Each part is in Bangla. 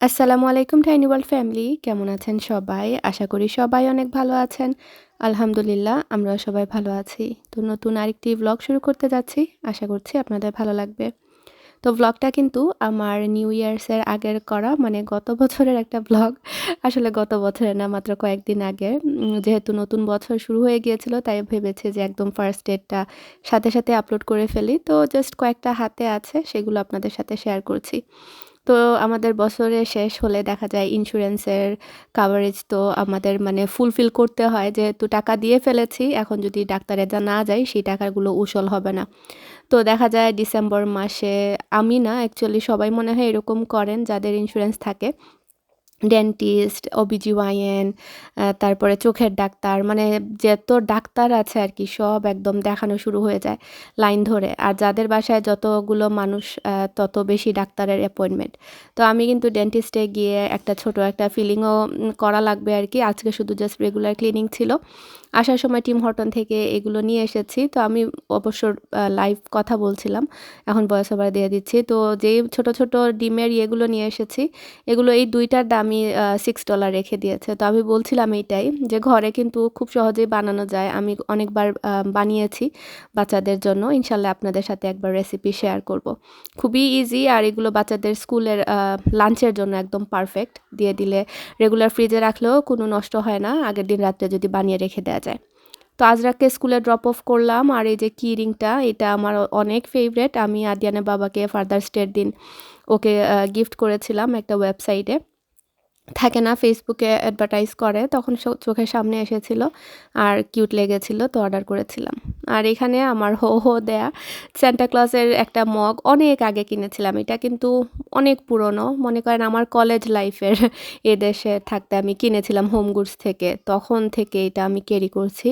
আসসালামু আলাইকুম টাইনি ওয়ার্ল্ড ফ্যামিলি কেমন আছেন সবাই? আশা করি সবাই অনেক ভালো আছেন। আলহামদুলিল্লাহ আমরা সবাই ভালো আছি। তো নতুন আরেকটি ব্লগ শুরু করতে যাচ্ছি। আশা করছি আপনাদের ভালো লাগবে। তো ব্লগটা কিন্তু আমার নিউ ইয়ার্সের আগের করা মানে গত বছরের একটা ব্লগ আসলে গত বছরের না, মাত্র কয়েকদিন আগে যেহেতু নতুন বছর শুরু হয়ে গিয়েছিল, তাই ভেবেছে যে একদম ফার্স্ট ডেটটা সাথে সাথে আপলোড করে ফেলি। তো জাস্ট কয়েকটা হাতে আছে, সেগুলো আপনাদের সাথে শেয়ার করছি। তো আমাদের বছরে শেষ হলে দেখা যায় ইন্স্যুরেন্সের কাভারেজ তো আমাদের মানে ফুলফিল করতে হয়। যেহেতু টাকা দিয়ে ফেলেছি, এখন যদি ডাক্তারে যা না যায় সেই টাকাগুলো উসল হবে না। তো দেখা যায় ডিসেম্বর মাসে আমি না অ্যাকচুয়ালি সবাই মনে হয় এরকম করেন, যাদের ইন্স্যুরেন্স থাকে। ডেন্টিস্ট ওবিজিওয়াইএন তারপরে চোখের ডাক্তার মানে যে যত ডাক্তার আছে আর কি, সব একদম দেখানো শুরু হয়ে যায় লাইন ধরে। আর যাদের বাসায় যতগুলো মানুষ তত বেশি ডাক্তারের অ্যাপয়েন্টমেন্ট তো আমি কিন্তু ডেন্টিস্টে গিয়ে একটা ছোট একটা ফিলিংও করা লাগবে আর কি। আজকে শুধু জাস্ট রেগুলার ক্লিনিং ছিল। আসার সময় টিম হটন থেকে এগুলো নিয়ে এসেছি। তো আমি অবশ্য লাইভ কথা বলছিলাম। এখন বয়স ওভার দিয়ে দিচ্ছি। তো যেই ছোট ছোট ডিমের ইয়েগুলো নিয়ে এসেছি, এগুলো এই দুইটার দামই সিক্স ডলার রেখে দিয়েছে। তো আমি বলছিলাম এইটাই যে ঘরে কিন্তু খুব সহজেই বানানো যায়। আমি অনেকবার বানিয়েছি বাচ্চাদের জন্য। ইনশাল্লাহ আপনাদের সাথে একবার রেসিপি শেয়ার করব। খুবই ইজি আর এগুলো বাচ্চাদের স্কুলের লাঞ্চের জন্য একদম পারফেক্ট দিয়ে দিলে রেগুলার ফ্রিজে রাখলেও কোনো নষ্ট হয় না। আগের দিন রাত্রে যদি বানিয়ে রেখে দেয়। যায়। তো আজরাককে স্কুলে ড্রপ অফ করলাম আর এই যে কি রিংটা এটা আমার অনেক ফেভারেট আমি আদিয়ানের বাবাকে ফার্দার স্টের দিন ওকে গিফট করেছিলাম একটা ওয়েবসাইটে থাকে না ফেসবুকে অ্যাডভার্টাইজ করে, তখন চোখের সামনে এসেছিল আর কিউট লেগেছিল, তো অর্ডার করেছিলাম। আর এখানে আমার হো হো দেয়া ক্লসের একটা মগ অনেক আগে কিনেছিলাম, এটা কিন্তু অনেক পুরনো। মনে করেন আমার কলেজ লাইফের এ দেশে থাকতে আমি কিনেছিলাম হোম গুডস থেকে, তখন থেকে এটা আমি ক্যারি করছি।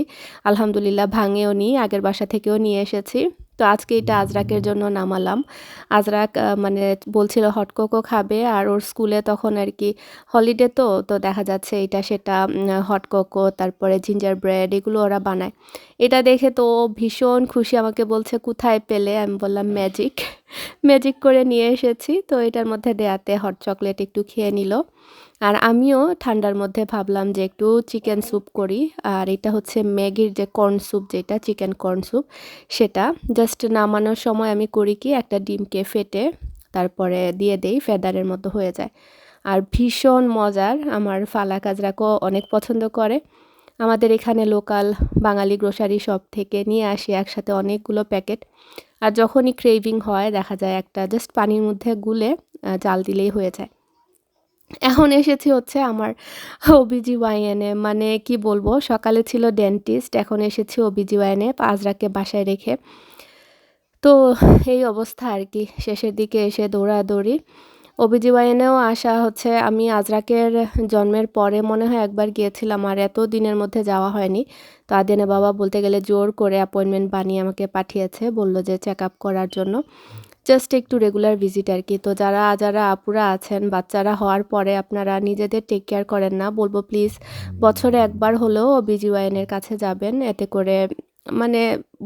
আলহামদুলিল্লাহ ভাঙেও নিই আগের বাসা থেকেও নিয়ে এসেছি। তো আজকে এটা আজরাকের জন্য নামালাম। আজরাক মানে বলছিল হটকোকো খাবে আর ওর স্কুলে তখন আর কি হলিডে তো তো দেখা যাচ্ছে এটা সেটা হটকোকো তারপরে জিঞ্জার ব্রেড এগুলো ওরা বানায়। এটা দেখে তো ভীষণ খুশি, আমাকে বলছে, কোথায় পেলে? আমি বললাম ম্যাজিক ম্যাজিক করে নিয়ে এসেছি। তো এটার মধ্যে দেয়াতে হট চকলেট একটু খেয়ে নিল। আর আমিও ঠান্ডার মধ্যে ভাবলাম যে একটু চিকেন স্যুপ করি। আর এটা হচ্ছে ম্যাগির যে কর্ন স্যুপ, যেটা চিকেন কর্ন স্যুপ, সেটা জাস্ট নামানোর সময় আমি করি কি, একটা ডিমকে ফেটে তারপরে দিয়ে দেই, ফেদারের মতো হয়ে যায়। আর ভীষণ মজার, আমার ফালা কাজরাকও অনেক পছন্দ করে। আমাদের এখানে লোকাল বাঙালি গ্রোসারি শপ থেকে নিয়ে আসি একসাথে অনেকগুলো প্যাকেট। আর যখনই ক্রেভিং হয়, দেখা যায় একটা জাস্ট পানির মধ্যে গুলে জাল দিলেই হয়ে যায়। এখন এসেছি হচ্ছে আমার ওবিজি ওয়াইএনে মানে কি বলব, সকালে ছিল ডেন্টিস্ট এখন এসেছি ওবিজি ওয়াইনে আজরাকে বাসায় রেখে। তো এই অবস্থা আর কি, শেষের দিকে এসে দৌড়াদৌড়ি। ওবিজিওয়াইনেও আসা হচ্ছে, আমি আজরাকের জন্মের পরে মনে হয় একবার গিয়েছিলাম, আর এত দিনের মধ্যে যাওয়া হয়নি। তো আদিনে বাবা বলতে গেলে জোর করে অ্যাপয়েন্টমেন্ট বানিয়ে আমাকে পাঠিয়েছে, বলল যে চেক আপ করার জন্য। জাস্ট একটু রেগুলার ভিজিট আর কি। তো যারা যারা আপুরা আছেন বাচ্চারা হওয়ার পরে আপনারা নিজেদের টেক কেয়ার করেন না। বলব প্লিজ বছরে একবার হলেও বিজিওয়াইনের কাছে যাবেন। এতে করে মানে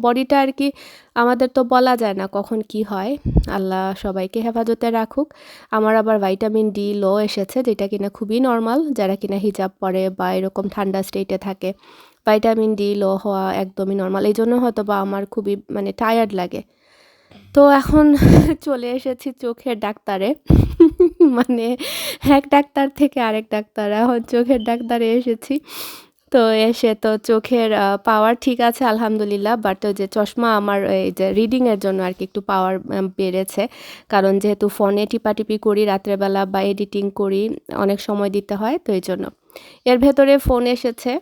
বডিটা আর কি আমাদের তো বলা যায় না কখন কি হয়। আল্লাহ সবাইকে হেফাজতে রাখুক। আমার আবার ভাইটামিন ডি লো এসেছে যেটা কিনা খুবই নর্মাল যারা কিনা হিজাব পরে বা এরকম ঠান্ডা স্টেটে থাকে ভাইটামিন ডি লো হওয়া একদমই নর্মাল এই জন্য হয়তো বা আমার খুবই মানে টায়ার্ড লাগে। তো এখন চলে এসেছি চোখের ডাক্তারে। মানে এক ডাক্তার থেকে আরেক ডাক্তার, এখন চোখের ডাক্তারে এসেছি। তো এসে তো চোখের পাওয়ার ঠিক আছে, আলহামদুলিল্লাহ। বাট যে চশমা আমার, এই যে রিডিংয়ের জন্য আর কি একটু পাওয়ার বেড়েছে। কারণ যেহেতু ফোনে টিপাটিপি করি, রাত্রেবেলা বা এডিটিং করি, অনেক সময় দিতে হয়, তো এই জন্য। এর ভেতরে ফোন এসেছে।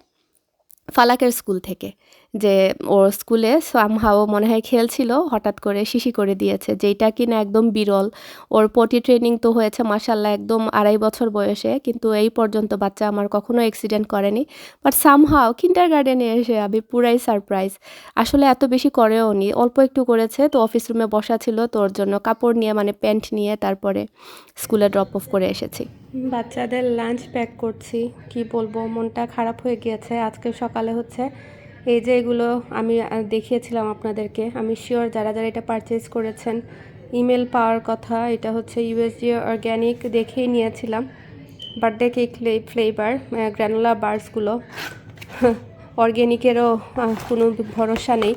ফালাকের স্কুল থেকে, যে ওর স্কুলে সামহাও মনে হয় খেলছিল হঠাৎ করে শিশি করে দিয়েছে যেটা কিনা একদম বিরল। ওর পটি ট্রেনিং তো হয়েছে মাসাল্লাহ একদম আড়াই বছর বয়সে, কিন্তু এই পর্যন্ত বাচ্চা আমার কখনো অ্যাক্সিডেন্ট করেনি। বাট সামহাও কিন্ডার গার্ডেনে এসে আমি পুরাই সারপ্রাইজ আসলে এত বেশি করেও নি, অল্প একটু করেছে, তো অফিস রুমে বসা ছিল তোর জন্য কাপড় নিয়ে মানে প্যান্ট নিয়ে তারপরে স্কুলে ড্রপ অফ করে এসেছি। বাচ্চাদের লাঞ্চ প্যাক করছি। কি বলব, মনটা খারাপ হয়ে গিয়েছে। আজকে সকালে হচ্ছে এই যে এগুলো আমি দেখিয়েছিলাম আপনাদেরকে। আমি শিওর যারা যারা এটা পারচেজ করেছেন ইমেল পাওয়ার কথা, এটা হচ্ছে ইউএসজি অর্গ্যানিক দেখেই নিয়েছিলাম। বার্থডে কেক ফ্লেভার গ্র্যানুলা বার্সগুলো অর্গ্যানিকেরও কোনো ভরসা নেই।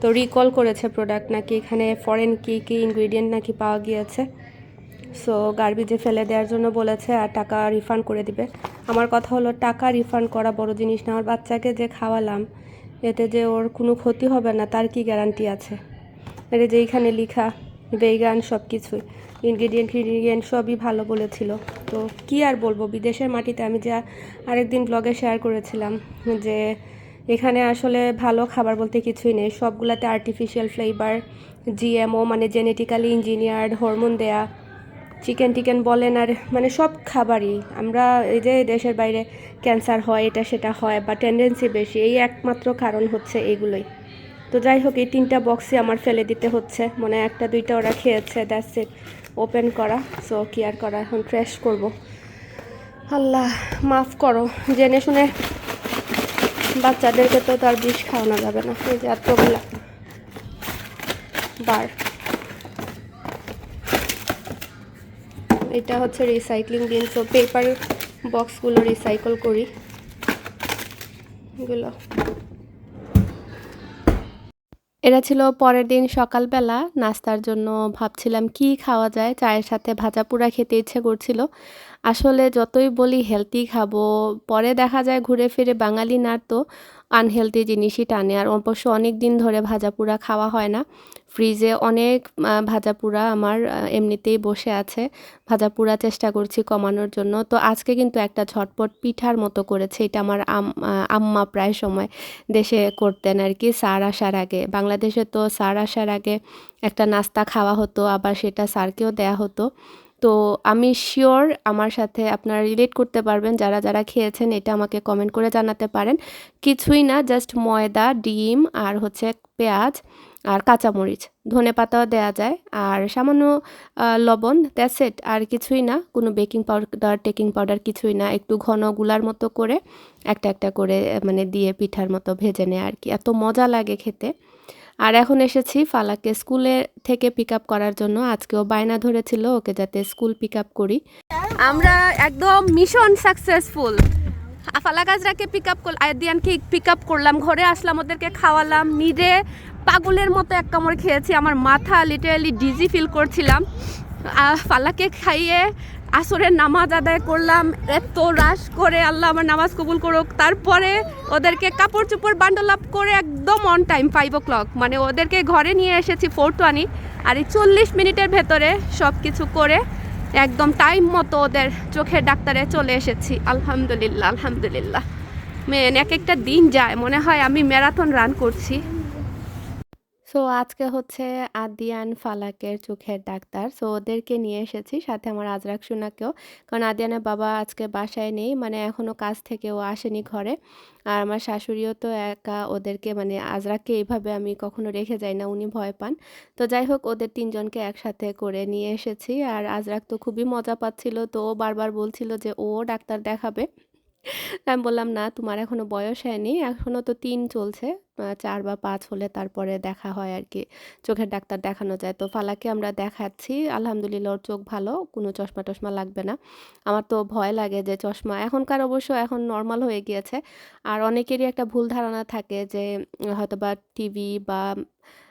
তো রিকল করেছে প্রোডাক্ট নাকি এখানে ফরেন কী কী ইনগ্রিডিয়েন্ট নাকি পাওয়া গিয়েছে। সো গার্বিজে ফেলে দেওয়ার জন্য বলেছে, আর টাকা রিফান্ড করে দিবে। আমার কথা হলো, টাকা রিফান্ড করা বড় জিনিস না। আমার বাচ্চাকে যে খাওয়ালাম, এতে যে ওর কোনো ক্ষতি হবে না, তার কি গ্যারান্টি আছে? এটা যে এইখানে লিখা বেগান সব কিছুই ইনগ্রিডিয়েন্ট ইনগ্রিডিয়েন্ট সবই ভালো বলেছিল। তো কি আর বলব, বিদেশের মাটিতে আমি যা আরেকদিন ব্লগে শেয়ার করেছিলাম যে, এখানে আসলে ভালো খাবার বলতে কিছুই নেই। সবগুলাতে আর্টিফিশিয়াল ফ্লেভার জিএমও মানে জেনেটিক্যালি ইঞ্জিনিয়ার্ড হরমোন দেয়া চিকেন টিকেন বলেন আর মানে সব খাবারই। আমরা এই যে দেশের বাইরে ক্যান্সার হয়, এটা সেটা হয় বা টেন্ডেন্সি বেশি, এই একমাত্র কারণ হচ্ছে এইগুলোই তো যাই হোক, এই তিনটা বক্সই আমার ফেলে দিতে হচ্ছে। মনে একটা, দুইটা ওরা খেয়েছে দ্যাটস ইট ওপেন করা সো কি আর করা, এখন ফ্রেশ করব। আল্লাহ, মাফ করো, জেনে শুনে বাচ্চাদেরকে তো তার বিষ খাওয়ানো যাবে না। এই যে এতগুলা। বার। এটা হচ্ছে রিসাইক্লিং বিন সো পেপার বক্সগুলো রিসাইকেল করি। এগুলো। এটা ছিল পরের দিন সকালবেলা। নাস্তার জন্য ভাবছিলাম কি খাওয়া যায়। চায়ের সাথে ভাজা পোড়া খেতে ইচ্ছে করছিল। আসলে যতই বলি হেলদি খাব, পরে দেখা যায় ঘুরে ফিরে বাঙালি নার তো। আনহেলদি জিনিসই টানে। আর অবশ্য অনেক দিন ধরে ভাজা পোড়া খাওয়া হয় না। ফ্রিজে অনেক ভাজা পোড়া আমার এমনিতেই বসে আছে। ভাজা পোড়া চেষ্টা করছি কমানোর জন্য। তো আজকে কিন্তু একটা ঝটপট পিঠার মতো করেছে। এটা আমার আম্মা প্রায় সময় দেশে করতেন আর কি সার আসার আগে। বাংলাদেশে তো সার আসার আগে একটা নাস্তা খাওয়া হতো, আবার সেটা সারকেও দেয়া হতো। তো আমি শিওর আমার সাথে আপনারা রিলেট করতে পারবেন, যারা যারা খেয়েছেন এটা আমাকে কমেন্ট করে জানাতে পারেন। কিছুই না জাস্ট ময়দা, ডিম আর হচ্ছে পেঁয়াজ আর কাঁচামরিচ। ধনে পাতাও দেওয়া যায় আর সামান্য লবণ দ্যাটস ইট আর কিছুই না, কোনো বেকিং পাউডার টেকিং পাউডার কিছুই না। একটু ঘনগুলার মতো করে একটা একটা করে মানে দিয়ে পিঠার মতো ভেজে নেয় আর কি। এত মজা লাগে খেতে। আর এখন এসেছি ফালাকে স্কুলে থেকে পিক আপ করার জন্য। আজকেও বায়না ধরেছিল ওকে যাতে স্কুল পিক আপ করি। আমরা একদম মিশন সাকসেসফুল ফালা গাছরাকে পিক আপ আয়াদিয়ানকে পিক আপ করলাম, ঘরে আসলাম, ওদেরকে খাওয়ালাম নিজে পাগলের মতো এক কামড় খেয়েছি, আমার মাথা লিটারালি ডিজি ফিল করছিলাম। ফালাকে খাইয়ে আসরের নামাজ আদায় করলাম, এত রাস করে আল্লাহ আমার নামাজ কবুল করুক। তারপরে ওদেরকে কাপড় চোপড় বান্ডল আপ করে একদম on time five o'clock মানে ওদেরকে ঘরে নিয়ে এসেছি ফোর টোয়ানি আর এই চল্লিশ মিনিটের ভেতরে সব কিছু করে একদম টাইম মতো ওদের চোখের ডাক্তারে চলে এসেছি। আলহামদুলিল্লাহ আলহামদুলিল্লাহ। মেন এক একটা দিন যায়। মনে হয় আমি ম্যারাথন রান করছি। সো আজকে হচ্ছে আদিয়ান ফালাকের চোখের ডাক্তার। সো ওদেরকে নিয়ে এসেছি, সাথে আমার আজরাক সোনাকেও। কারণ আদিয়ানের বাবা আজকে বাসায় নেই মানে এখনও কাজ থেকে ও আসেনি ঘরে। আর আমার শাশুড়িও তো একা, ওদেরকে মানে আজরাককে এইভাবে আমি কখনো রেখে যাই না, উনি ভয় পান। তো যাই হোক, ওদের তিনজনকে একসাথে করে নিয়ে এসেছি। আর আজরাক তো খুবই মজা পাচ্ছিল, তো ও বারবার বলছিল যে ও ডাক্তার দেখাবে। আমি বললাম, না, তোমার এখনও বয়স হয়নি, এখনও তো তিন চলছে চার বা পাঁচ হলে তারপরে দেখা হয় আর কি চোখের ডাক্তার দেখানো যায়। তো ফালাকে আমরা দেখাচ্ছি, আলহামদুলিল্লাহ ওর চোখ ভালো, কোনো চশমা টশমা লাগবে না। আমার তো ভয় লাগে যে চশমা, এখনকার অবশ্য এখন নর্মাল হয়ে গিয়েছে। আর অনেকেরই একটা ভুল ধারণা থাকে যে হয়তো বা টিভি বা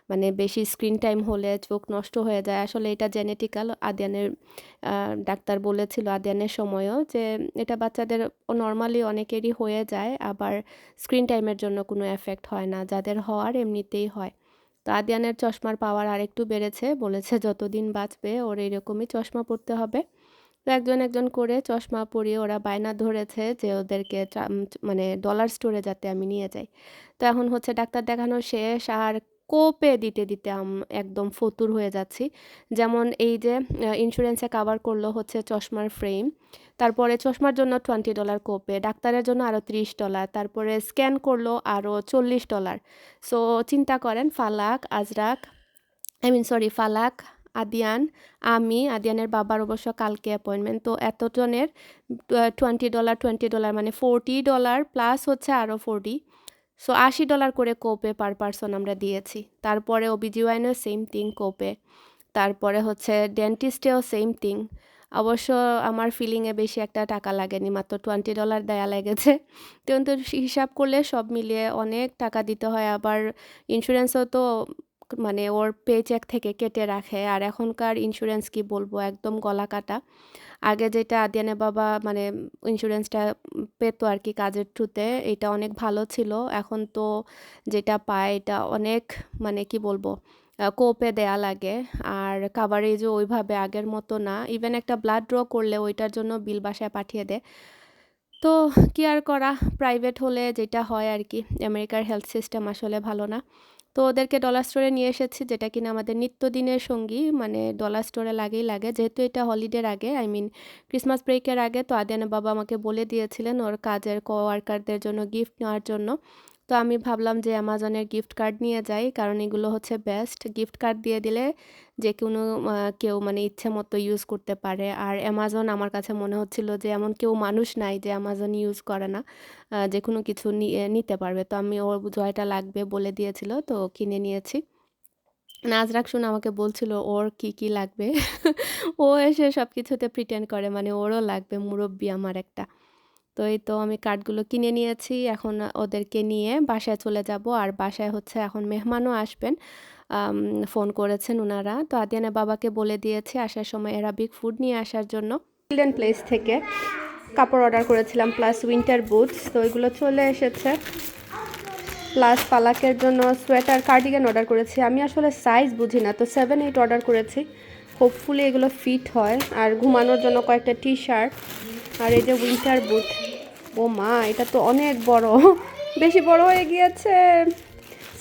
মানে বেশি স্ক্রিন টাইম হলে চোখ নষ্ট হয়ে যায়। আসলে এটা জেনেটিক্যাল আদিয়ানের ডাক্তার বলেছিল আদিয়ানের সময়ও যে এটা বাচ্চাদের নর্মালি অনেকেরই হয়ে যায়, আবার স্ক্রিন টাইমের জন্য কোনো এফেক্ট হয় না, যাদের হওয়ার এমনিতেই হয়। তো আদিয়ানের চশমার পাওয়ার আরেকটু বেড়েছে, বলেছে যতদিন বাঁচবে ওর এরকমই চশমা পড়তে হবে। তো একজন একজন করে চশমা পরিয়ে ওরা বায়না ধরেছে যে ওদেরকে মানে ডলার স্টোরে যাতে আমি নিয়ে যাই। তো এখন হচ্ছে ডাক্তার দেখানো শেষ, আর কোপে দিতে দিতে একদম ফতুর হয়ে যাচ্ছি। যেমন এই যে ইন্স্যুরেন্সে কাভার করল হচ্ছে চশমার ফ্রেম তারপরে চশমার জন্য টোয়েন্টি ডলার কোপে, ডাক্তারের জন্য আরও ত্রিশ ডলার তারপরে স্ক্যান করল আরও চল্লিশ ডলার সো চিন্তা করেন, ফালাক, আজরাক আই মিন সরি ফালাক, আদিয়ান, আমি, আদিয়ানের বাবার অবশ্য কালকে অ্যাপয়েন্টমেন্ট তো এতজনের টোয়েন্টি ডলার টোয়েন্টি ডলার মানে ফোরটি ডলার প্লাস হচ্ছে আরও ফোরটি সো আশি ডলার করে কোপে পার পারসন আমরা দিয়েছি। তারপরে ওবিজিওয়াইনও সেম থিং কোপে তারপরে হচ্ছে ডেন্টিস্টেও সেম থিং অবশ্য আমার ফিলিংয়ে বেশি একটা টাকা লাগেনি, মাত্র টোয়েন্টি ডলার দেয়া লেগেছে। কিন্তু হিসাব করলে সব মিলিয়ে অনেক টাকা দিতে হয়। আবার ইন্স্যুরেন্সও তো মানে ওর পে চেক থেকে কেটে রাখে। আর এখনকার ইন্স্যুরেন্স কি বলব? একদম গলা কাটা আগে যেটা আদিয়ানে বাবা মানে ইন্স্যুরেন্সটা পেতো আর কি কাজের থ্রুতে এটা অনেক ভালো ছিল। এখন তো যেটা পায়, এটা অনেক মানে কি বলব? কোপে দেয়া লাগে। আর কাভারেজও ওইভাবে আগের মতো না। ইভেন একটা ব্লাড ড্র করলে ওইটার জন্য বিল বাসায় পাঠিয়ে দেয়। তো কি আর করা? প্রাইভেট হলে যেটা হয় আর কি। আমেরিকার হেলথ সিস্টেম আসলে ভালো না। তো ওদেরকে ডলার স্টোরে নিয়ে এসেছি, যেটা কিনা আমাদের নিত্যদিনের সঙ্গী মানে ডলার স্টোরে লাগেই লাগে। যেহেতু এটা হলিডের আগে আই মিন ক্রিসমাস ব্রেকের আগে, তো আদিয়ানা বাবা আমাকে বলে দিয়েছিলেন ওর কাজের কোয়ার্কারদের জন্য গিফট নেওয়ার জন্য। তো আমি ভাবলাম যে অ্যামাজনের গিফট কার্ড নিয়ে যাই, কারণ এগুলো হচ্ছে বেস্ট গিফট কার্ড দিয়ে দিলে যে কোনো কেউ মানে ইচ্ছে মতো ইউজ করতে পারে। আর অ্যামাজন আমার কাছে মনে হচ্ছিল যে এমন কেউ মানুষ নাই যে অ্যামাজন ইউজ করে না যে কোনো কিছু নিতে পারবে। তো আমি ওর জয়টা লাগবে বলে দিয়েছিল, তো কিনে নিয়েছি। নাজরাক শুনে আমাকে বলছিল, ওর কি কি লাগবে? ও এসে সব কিছুতে প্রিটেন্ড করে মানে ওরও লাগবে, মুরব্বী আমার একটা। তো এই তো আমি কার্ডগুলো কিনে নিয়েছি। এখন ওদেরকে নিয়ে বাসায় চলে যাব। আর বাসায় হচ্ছে এখন মেহমানও আসবেন। ফোন করেছেন ওনারা তো আদিয়ানা বাবাকে বলে দিয়েছে আসার সময় অ্যারাবিক ফুড নিয়ে আসার জন্য। চিলড্রেন প্লেস থেকে কাপড় অর্ডার করেছিলাম প্লাস উইন্টার বুটস তো ওইগুলো চলে এসেছে। প্লাস পালাকের জন্য সোয়েটার কার্ডিগান অর্ডার করেছি। আমি আসলে সাইজ বুঝি না, তো সেভেন এইট অর্ডার করেছি। হোপফুলি এগুলো ফিট হয়। আর ঘুমানোর জন্য কয়েকটা টি শার্ট আর এই যে উইন্টার বুট ও মা এটা তো অনেক বড় বেশি বড় হয়ে গিয়েছে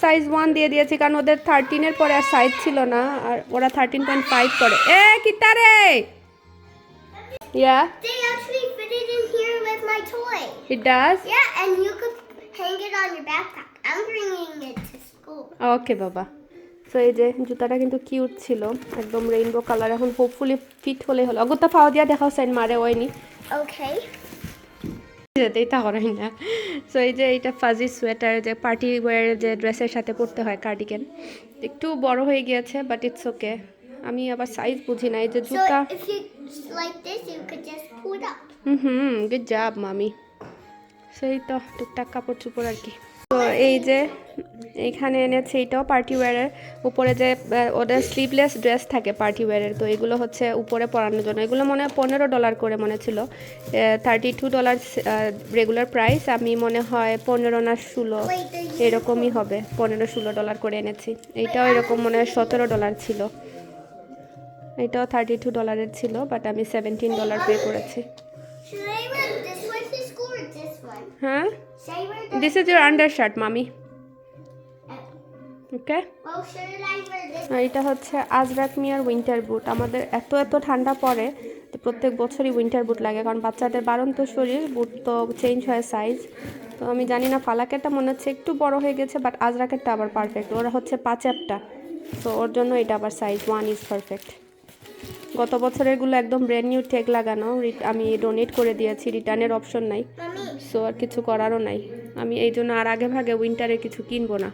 সাইজ ওয়ান দিয়ে দিয়েছি কারণ ওদের থার্টিনের পরে আর সাইজ ছিল না আর ওরা থার্টিন পয়েন্ট ফাইভ করে এ কিতারে Yeah, They actually fit it in here with my toy. it does. Yeah, and you could hang it on your backpack. I'm bringing it to school. ওকে বাবা সো এই যে জুতাটা কিন্তু কিউট ছিল একদম রেইনবো কালার এখন হোপফুলি ফিট হলে হলো অগত্যা ফাও দিয়া দেখাও সাইন মারে ওইনি Okay. যেতেই তা করাই না। সো এই যে এইটা ফাজি সোয়েটার যে পার্টি ওয়ার যে ড্রেসের সাথে পরতে হয় কার্ডিগান একটু বড় হয়ে গিয়েছে বাট ইটস ওকে আমি আবার সাইজ বুঝি না এই যে জুতা. হুম হুম গুড জাব মামি। সেই তো টুকটাক কাপড় চুপড় আর কি। তো এই যে এখানে এনেছে এটাও পার্টি ওয়্যারের উপরে যে ওদের স্লিভলেস ড্রেস থাকে পার্টি ওয়্যারের তো এগুলো হচ্ছে উপরে পরানোর জন্য। এগুলো মনে হয় পনেরো ডলার করে মনে ছিল। Thirty two dollar regular price আমি মনে হয় পনেরো না ষোলো এরকমই হবে। পনেরো ষোলো ডলার করে এনেছি। এইটাও এরকম মনে হয় সতেরো ডলার ছিল। এটাও থার্টি টু ডলারের ছিল বাট আমি সেভেন্টিন ডলার পে করেছি? হ্যাঁ? This? ইউর আন্ডার শার্ট মামি ওকে এটা হচ্ছে আজরাক মিয়ার উইন্টার বুট আমাদের এত এত ঠান্ডা পড়ে তো প্রত্যেক বছরই উইন্টার বুট লাগে, কারণ বাচ্চাদের বারন্ত শরীর বুট তো চেঞ্জ হয় সাইজ তো আমি জানি না, ফালাকেরটা মনে হচ্ছে একটু বড় হয়ে গেছে বাট আজরাকেরটা আবার পারফেক্ট ওরা হচ্ছে পাঁচ একটা, তো ওর জন্য এটা আবার সাইজ ওয়ান ইজ পারফেক্ট গত বছরেরগুলো একদম ব্র্যান্ড নিউ টেক লাগানো আমি ডোনেট করে দিয়েছি রিটার্নের অপশন নাই। সো আর কিছু করারও নাই। আমি এই জন্য আর আগে ভাগে উইন্টারে কিছু কিনবো না।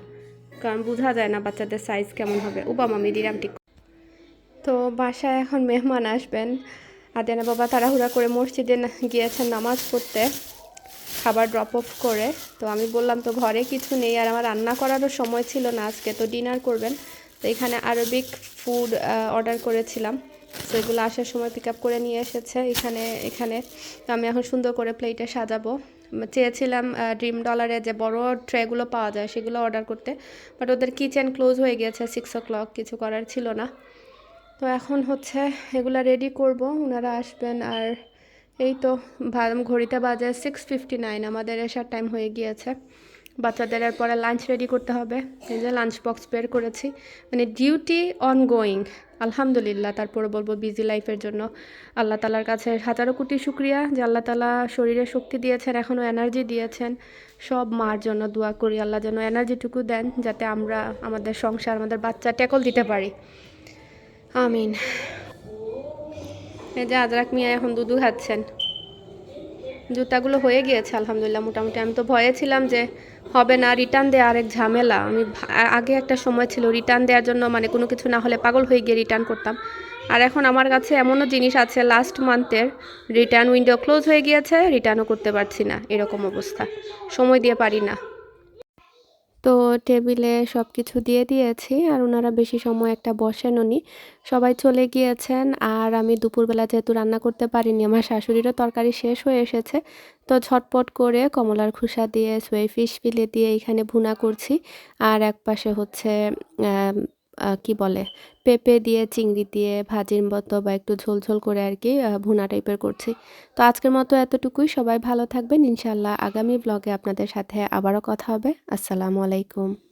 কারণ বোঝা যায় না বাচ্চাদের সাইজ কেমন হবে। উবা মামি, দিলাম ঠিক। তো, বাসায় এখন মেহমান আসবেন। আদেনা বাবা তাড়াহুড়া করে মসজিদে গিয়েছেন নামাজ পড়তে। খাবার ড্রপ অফ করে। তো, আমি বললাম, তো ঘরে কিছু নেই, আর আমার রান্না করারও সময় ছিল না। আজকে তো ডিনার করবেন। তো, এখানে আরবিক ফুড অর্ডার করেছিলাম। তো এগুলো আসার সময় পিক আপ করে নিয়ে এসেছে এখানে এখানে। তো আমি এখন সুন্দর করে প্লেটে সাজাবো। চেয়েছিলাম ড্রিম ডলারে যে বড় ট্রেগুলো পাওয়া যায় সেগুলো অর্ডার করতে। বাট ওদের কিচেন ক্লোজ হয়ে গিয়েছে সিক্স ও ক্লক কিছু করার ছিল না। তো এখন হচ্ছে এগুলো রেডি করব ওনারা আসবেন। আর এই তো ঘড়িতে বাজে সিক্স ফিফটি নাইন আমাদের এসার টাইম হয়ে গিয়েছে। বাচ্চাদের এরপরে লাঞ্চ রেডি করতে হবে। এই যে লাঞ্চ বক্স বের করেছি। মানে ডিউটি অন গোয়িং আলহামদুলিল্লাহ, তারপরে বলব বিজি লাইফের জন্য। আল্লাহ তালার কাছে হাজারো কোটি শুক্রিয়া যে আল্লাহ তালা শরীরে শক্তি দিয়েছেন, এখনও এনার্জি দিয়েছেন। সব মার জন্য দোয়া করি, আল্লাহ যেন এনার্জিটুকু দেন, যাতে আমরা আমাদের সংসার, আমাদের বাচ্চা ট্যাকল দিতে পারি। আমিন। এই যে আজরাক মিয়া এখন দুধু খাচ্ছেন। জুতাগুলো হয়ে গিয়েছে, আলহামদুলিল্লাহ, মোটামুটি আমি তো ভয়ে ছিলাম যে হবে না রিটার্ন দেওয়া আরেক ঝামেলা। আমি আগে একটা সময় ছিল রিটার্ন দেওয়ার জন্য মানে কোনো কিছু না হলে পাগল হয়ে গিয়ে রিটার্ন করতাম। আর এখন আমার কাছে এমনও জিনিস আছে লাস্ট মান্থের রিটার্ন উইন্ডো ক্লোজ হয়ে গিয়েছে রিটার্নও করতে পারছি না, এরকম অবস্থা। সময় দিয়ে পারি না। তো টেবিলে সব কিছু দিয়ে দিয়েছি আর ওনারা বেশি সময় একটা বসেন উনি সবাই চলে গিয়েছেন আর আমি দুপুরবেলা যেহেতু রান্না করতে পারিনি, আমার শাশুড়িরও তরকারি শেষ হয়ে এসেছে। তো ছটপট করে কমলার খোসা দিয়ে, সোয়ে ফিশ ফিলে দিয়ে এখানে ভুনা করছি। আর এক পাশে হচ্ছে কি বলে, পেঁপে দিয়ে, চিংড়ি দিয়ে, ভাজির মতো বা একটু ঝোল ঝোল করে আর কি ভুনা টাইপের করছি। তো আজকের মতো এতটুকুই। সবাই ভালো থাকবেন। ইনশাল্লাহ আগামী ব্লগে আপনাদের সাথে আবারও কথা হবে। আসসালামু আলাইকুম।